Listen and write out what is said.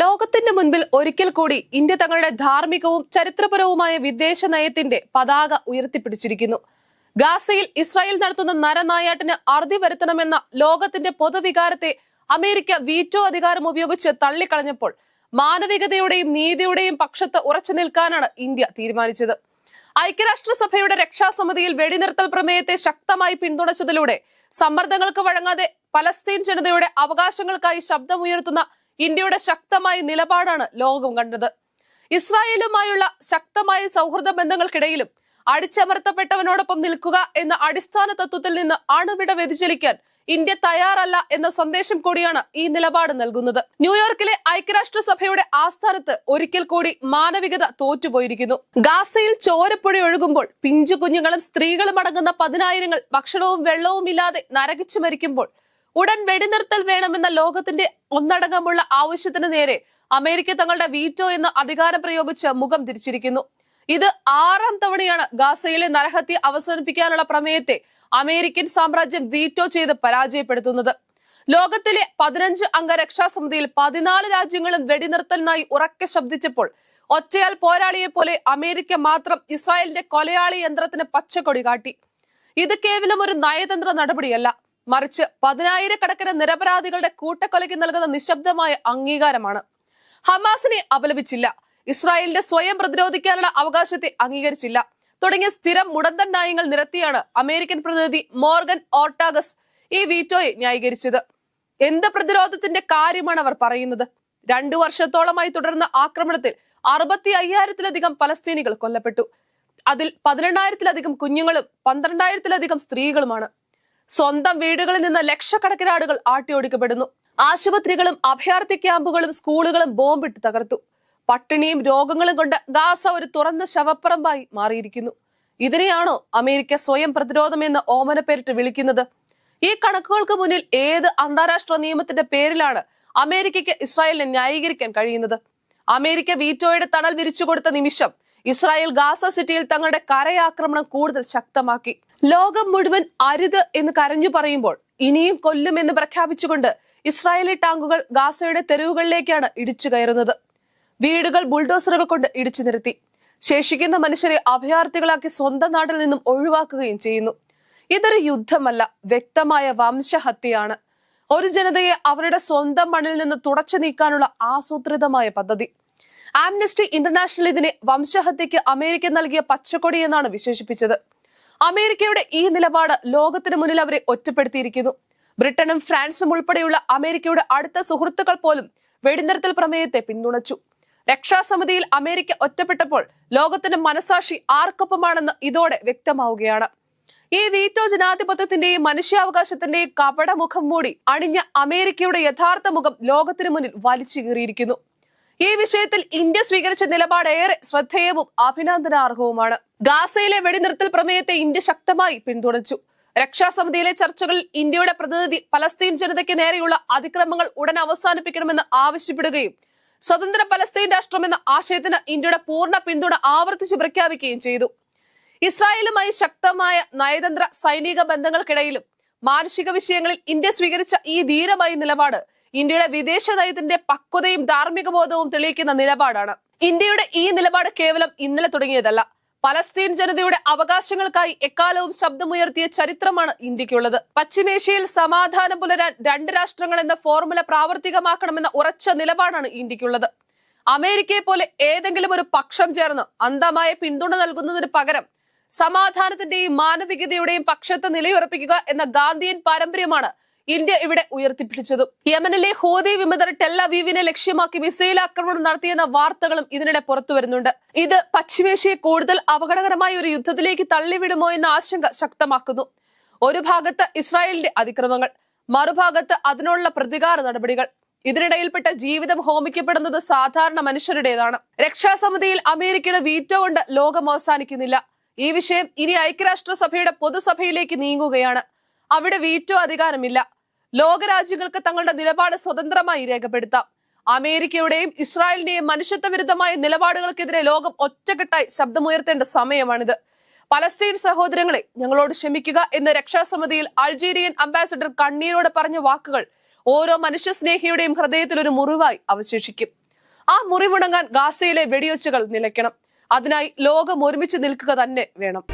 ലോകത്തിന്റെ മുൻപിൽ ഒരിക്കൽ കൂടി ഇന്ത്യ തങ്ങളുടെ ധാർമ്മികവും ചരിത്രപരവുമായ വിദേശ നയത്തിന്റെ പതാക ഉയർത്തിപ്പിടിച്ചിരിക്കുന്നു. ഗാസയിൽ ഇസ്രായേൽ നടത്തുന്ന നരനായാട്ടിന് അറുതി വരുത്തണമെന്ന ലോകത്തിന്റെ പൊതുവികാരത്തെ അമേരിക്ക വീറ്റോ അധികാരം ഉപയോഗിച്ച് തള്ളിക്കളഞ്ഞപ്പോൾ മാനവികതയുടെയും നീതിയുടെയും പക്ഷത്ത് ഉറച്ചു നിൽക്കാനാണ് ഇന്ത്യ തീരുമാനിച്ചത്. ഐക്യരാഷ്ട്രസഭയുടെ രക്ഷാസമിതിയിൽ വെടിനിർത്തൽ പ്രമേയത്തെ ശക്തമായി പിന്തുണച്ചതിലൂടെ സമ്മർദ്ദങ്ങൾക്ക് വഴങ്ങാതെ പലസ്തീൻ ജനതയുടെ അവകാശങ്ങൾക്കായി ശബ്ദമുയർത്തുന്ന ഇന്ത്യയുടെ ശക്തമായ നിലപാടാണ് ലോകം കണ്ടത്. ഇസ്രായേലുമായുള്ള ശക്തമായ സൗഹൃദ ബന്ധങ്ങൾക്കിടയിലും അടിച്ചമർത്തപ്പെട്ടവനോടൊപ്പം നിൽക്കുക എന്ന അടിസ്ഥാന തത്വത്തിൽ നിന്ന് അണുവിട വ്യതിചലിക്കാൻ ഇന്ത്യ തയ്യാറല്ല എന്ന സന്ദേശം കൂടിയാണ് ഈ നിലപാട് നൽകുന്നത്. ന്യൂയോർക്കിലെ ഐക്യരാഷ്ട്രസഭയുടെ ആസ്ഥാനത്ത് ഒരിക്കൽ കൂടി മാനവികത തോറ്റുപോയിരിക്കുന്നു. ഗാസയിൽ ചോരപ്പുഴ ഒഴുകുമ്പോൾ പിഞ്ചു കുഞ്ഞുങ്ങളും സ്ത്രീകളും അടങ്ങുന്ന പതിനായിരങ്ങൾ ഭക്ഷണവും വെള്ളവും ഇല്ലാതെ നരകിച്ചു മരിക്കുമ്പോൾ ഉടൻ വെടിനിർത്തൽ വേണമെന്ന ലോകത്തിന്റെ ഒന്നടങ്കമുള്ള ആവശ്യത്തിന് നേരെ അമേരിക്ക തങ്ങളുടെ വീറ്റോ എന്ന് അധികാരം പ്രയോഗിച്ച് മുഖം തിരിച്ചിരിക്കുന്നു. ഇത് ആറാം തവണയാണ് ഗാസയിലെ നരഹത്യ അവസാനിപ്പിക്കാനുള്ള പ്രമേയത്തെ അമേരിക്കൻ സാമ്രാജ്യം വീറ്റോ ചെയ്ത് പരാജയപ്പെടുത്തുന്നത്. ലോകത്തിലെ പതിനഞ്ച് അംഗ രക്ഷാസമിതിയിൽ പതിനാല് രാജ്യങ്ങളും വെടിനിർത്തലിനായി ഉറക്കെ ശബ്ദിച്ചപ്പോൾ ഒറ്റയാൽ പോരാളിയെ പോലെ അമേരിക്ക മാത്രം ഇസ്രായേലിന്റെ കൊലയാളി യന്ത്രത്തിന് പച്ചക്കൊടി കാട്ടി. ഇത് കേവലം ഒരു നയതന്ത്ര നടപടിയല്ല. മറിച്ച് പതിനായിരക്കണക്കിന് നിരപരാധികളുടെ കൂട്ടക്കൊലയ്ക്ക് നൽകുന്ന നിശബ്ദമായ അംഗീകാരമാണ്. ഹമാസിനെ അപലപിച്ചില്ല. ഇസ്രായേലിന്റെ സ്വയം പ്രതിരോധിക്കാനുള്ള അവകാശത്തെ അംഗീകരിച്ചില്ല. തുടങ്ങിയ സ്ഥിരം മുടന്തൻ നയങ്ങൾ നിരത്തിയാണ് അമേരിക്കൻ പ്രതിനിധി മോർഗൻ ഓർട്ടാഗസ് ഈ വീറ്റോയെ ന്യായീകരിച്ചത്. എന്ത് പ്രതിരോധത്തിന്റെ കാര്യമാണ് അവർ പറയുന്നത്? രണ്ടു വർഷത്തോളമായി തുടർന്ന ആക്രമണത്തിൽ അറുപത്തി അയ്യായിരത്തിലധികം പലസ്തീനികൾ കൊല്ലപ്പെട്ടു. അതിൽ പതിനെണ്ണായിരത്തിലധികം കുഞ്ഞുങ്ങളും പന്ത്രണ്ടായിരത്തിലധികം സ്ത്രീകളുമാണ്. സ്വന്തം വീടുകളിൽ നിന്ന് ലക്ഷക്കണക്കിന് ആളുകൾ ആട്ടിയോടിക്കപ്പെടുന്നു ആശുപത്രികളും അഭയാർത്ഥി ക്യാമ്പുകളും സ്കൂളുകളും ബോംബിട്ട് തകർത്തു. പട്ടിണിയും രോഗങ്ങളും കൊണ്ട് ഗാസ ഒരു തുറന്ന ശവപ്പറമ്പായി മാറിയിരിക്കുന്നു. ഇതിനെയാണോ അമേരിക്ക സ്വയം പ്രതിരോധം എന്ന് ഓമനപ്പേരിട്ട് വിളിക്കുന്നത്? ഈ കണക്കുകൾക്ക് മുന്നിൽ ഏത് അന്താരാഷ്ട്ര നിയമത്തിന്റെ പേരിലാണ് അമേരിക്കയ്ക്ക് ഇസ്രായേലിനെ ന്യായീകരിക്കാൻ കഴിയുന്നത്? അമേരിക്ക വീറ്റോയുടെ തണൽ വിരിച്ചു കൊടുത്ത നിമിഷം ഇസ്രായേൽ ഗാസ സിറ്റിയിൽ തങ്ങളുടെ കരയാക്രമണം കൂടുതൽ ശക്തമാക്കി. ലോകം മുഴുവൻ അരുത് എന്ന് കരഞ്ഞു പറയുമ്പോൾ ഇനിയും കൊല്ലുമെന്ന് പ്രഖ്യാപിച്ചുകൊണ്ട് ഇസ്രായേലി ടാങ്കുകൾ ഗാസയുടെ തെരുവുകളിലേക്കാണ് ഇടിച്ചു കയറുന്നത്. വീടുകൾ ബുൾഡോസറുകൾ കൊണ്ട് ഇടിച്ചു നിരത്തി. ശേഷിക്കുന്ന മനുഷ്യരെ അഭയാർത്ഥികളാക്കി സ്വന്തം നാട്ടിൽ നിന്നും ഒഴിവാക്കുകയും ചെയ്യുന്നു. ഇതൊരു യുദ്ധമല്ല വ്യക്തമായ വംശഹത്യയാണ്. ഒരു ജനതയെ അവരുടെ സ്വന്തം മണ്ണിൽ നിന്ന് തുടച്ചു നീക്കാനുള്ള ആസൂത്രിതമായ പദ്ധതി. ആംനസ്റ്റി ഇന്റർനാഷണൽ ഇതിനെ വംശഹത്യക്ക് അമേരിക്ക നൽകിയ പച്ചക്കൊടി എന്നാണ് വിശേഷിപ്പിച്ചത്. അമേരിക്കയുടെ ഈ നിലപാട് ലോകത്തിന് മുന്നിൽ അവരെ ഒറ്റപ്പെടുത്തിയിരിക്കുന്നു. ബ്രിട്ടനും ഫ്രാൻസും ഉൾപ്പെടെയുള്ള അമേരിക്കയുടെ അടുത്ത സുഹൃത്തുക്കൾ പോലും വെടിനിർത്തൽ പ്രമേയത്തെ പിന്തുണച്ചു. രക്ഷാസമിതിയിൽ അമേരിക്ക ഒറ്റപ്പെട്ടപ്പോൾ ലോകത്തിന്റെ മനസാക്ഷി ആർക്കൊപ്പമാണെന്ന് ഇതോടെ വ്യക്തമാവുകയാണ്. ഈ വീറ്റോ ജനാധിപത്യത്തിന്റെയും മനുഷ്യാവകാശത്തിന്റെയും കപടമുഖം മൂടി അണിഞ്ഞ അമേരിക്കയുടെ യഥാർത്ഥ മുഖം ലോകത്തിനു മുന്നിൽ വലിച്ചു കീറിയിരിക്കുന്നു. ഈ വിഷയത്തിൽ ഇന്ത്യ സ്വീകരിച്ച നിലപാട് ഏറെ ശ്രദ്ധേയവും അഭിനന്ദനാർഹവുമാണ്. ഗാസയിലെ വെടിനിർത്തൽ പ്രമേയത്തെ ഇന്ത്യ ശക്തമായി പിന്തുണച്ചു. രക്ഷാസമിതിയിലെ ചർച്ചകളിൽ ഇന്ത്യയുടെ പ്രതിനിധി പലസ്തീൻ ജനതയ്ക്ക് നേരെയുള്ള അതിക്രമങ്ങൾ ഉടൻ അവസാനിപ്പിക്കണമെന്ന് ആവശ്യപ്പെടുകയും സ്വതന്ത്ര പലസ്തീൻ രാഷ്ട്രമെന്ന ആശയത്തിന് ഇന്ത്യയുടെ പൂർണ പിന്തുണ ആവർത്തിച്ചു പ്രഖ്യാപിക്കുകയും ചെയ്തു. ഇസ്രായേലുമായി ശക്തമായ നയതന്ത്ര സൈനിക ബന്ധങ്ങൾക്കിടയിലും മാനുഷിക വിഷയങ്ങളിൽ ഇന്ത്യ സ്വീകരിച്ച ഈ ധീരമായ നിലപാട് ഇന്ത്യയുടെ വിദേശ നയത്തിന്റെ പക്വതയും ധാർമ്മിക ബോധവും തെളിയിക്കുന്ന നിലപാടാണ്. ഇന്ത്യയുടെ ഈ നിലപാട് കേവലം ഇന്നലെ തുടങ്ങിയതല്ല. പലസ്തീൻ ജനതയുടെ അവകാശങ്ങൾക്കായി എക്കാലവും ശബ്ദമുയർത്തിയ ചരിത്രമാണ് ഇന്ത്യക്കുള്ളത്. പശ്ചിമേഷ്യയിൽ സമാധാനം പുലരാൻ രണ്ട് രാഷ്ട്രങ്ങൾ എന്ന ഫോർമുല പ്രാവർത്തികമാക്കണമെന്ന ഉറച്ച നിലപാടാണ് ഇന്ത്യക്കുള്ളത്. അമേരിക്കയെ പോലെ ഏതെങ്കിലും ഒരു പക്ഷം ചേർന്ന് അന്ധമായ പിന്തുണ നൽകുന്നതിന് പകരം സമാധാനത്തിന്റെയും മാനവികതയുടെയും പക്ഷത്ത് നിലയുറപ്പിക്കുക എന്ന ഗാന്ധിയൻ പാരമ്പര്യമാണ് ഇന്ത്യ ഇവിടെ ഉയർത്തിപ്പിടിച്ചതും. യമനിലെ ഹോദി വിമതർ ടെല്ലവീവിനെ ലക്ഷ്യമാക്കി മിസൈൽ ആക്രമണം നടത്തിയെന്ന വാർത്തകളും ഇതിനിടെ പുറത്തു വരുന്നുണ്ട്. ഇത് പശ്ചിമേഷ്യയെ കൂടുതൽ അപകടകരമായ ഒരു യുദ്ധത്തിലേക്ക് തള്ളിവിടുമോ എന്ന ആശങ്ക ശക്തമാക്കുന്നു. ഒരു ഭാഗത്ത് ഇസ്രായേലിന്റെ അതിക്രമങ്ങൾ മറുഭാഗത്ത് അതിനുള്ള പ്രതികാര നടപടികൾ. ഇതിനിടയിൽപ്പെട്ട ജീവിതം ഹോമിക്കപ്പെടുന്നത് സാധാരണ മനുഷ്യരുടേതാണ്. രക്ഷാസമിതിയിൽ അമേരിക്കയുടെ വീറ്റോ കൊണ്ട് ലോകം അവസാനിക്കുന്നില്ല. ഈ വിഷയം ഇനി ഐക്യരാഷ്ട്രസഭയുടെ പൊതുസഭയിലേക്ക് നീങ്ങുകയാണ്. അവിടെ വീറ്റോ അധികാരമില്ല. ലോകരാജ്യങ്ങൾക്ക് തങ്ങളുടെ നിലപാട് സ്വതന്ത്രമായി രേഖപ്പെടുത്താം. അമേരിക്കയുടെയും ഇസ്രായേലിന്റെയും മനുഷ്യത്വ വിരുദ്ധമായ നിലപാടുകൾക്കെതിരെ ലോകം ഒറ്റക്കെട്ടായി ശബ്ദമുയർത്തേണ്ട സമയമാണിത്. പലസ്തീൻ സഹോദരങ്ങളെ ഞങ്ങളോട് ക്ഷമിക്കുക എന്ന് രക്ഷാസമിതിയിൽ അൾജീരിയൻ അംബാസിഡർ കണ്ണീരോട് പറഞ്ഞ വാക്കുകൾ ഓരോ മനുഷ്യസ്നേഹിയുടെയും ഹൃദയത്തിൽ ഒരു മുറിവായി അവശേഷിക്കും. ആ മുറിവുണങ്ങാൻ ഗാസയിലെ വെടിയൊച്ചുകൾ നിലയ്ക്കണം. അതിനായി ലോകം ഒരുമിച്ച് നിൽക്കുക തന്നെ വേണം.